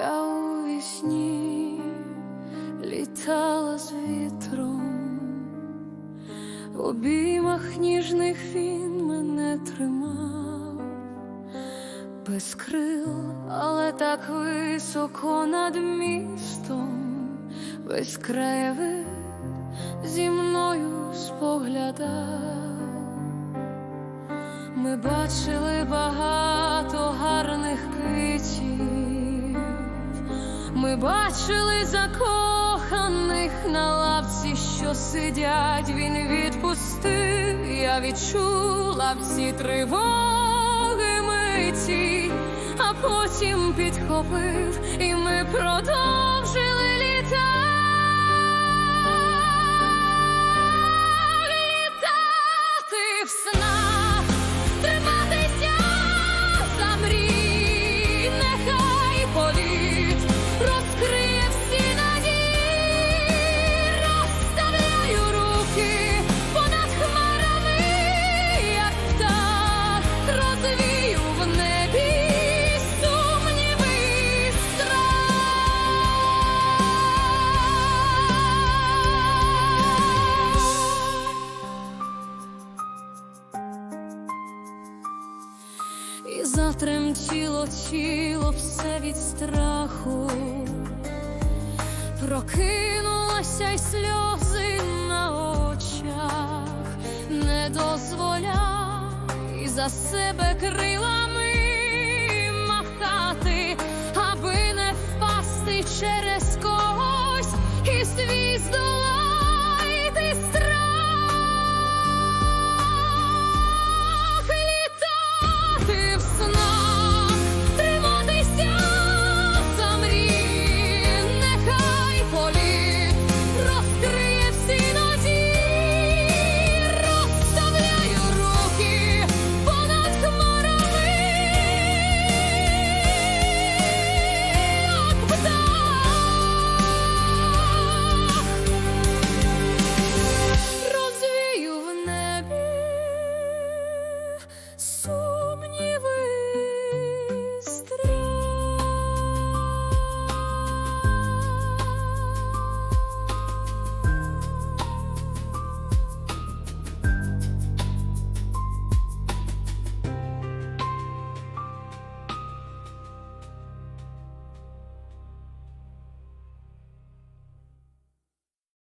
Я у вісні літала з вітром, в обіймах ніжних він мене тримав, без крил, але так високо над містом, Без краєвид зі мною споглядав, ми бачили багато. Ми бачили закоханих на лавці, що сидять, він відпустив, я відчула всі тривоги миті, а потім підхопив, і І затремтіло тіло все від страху, прокинулася й сльози на очах, не дозволяй за себе крилами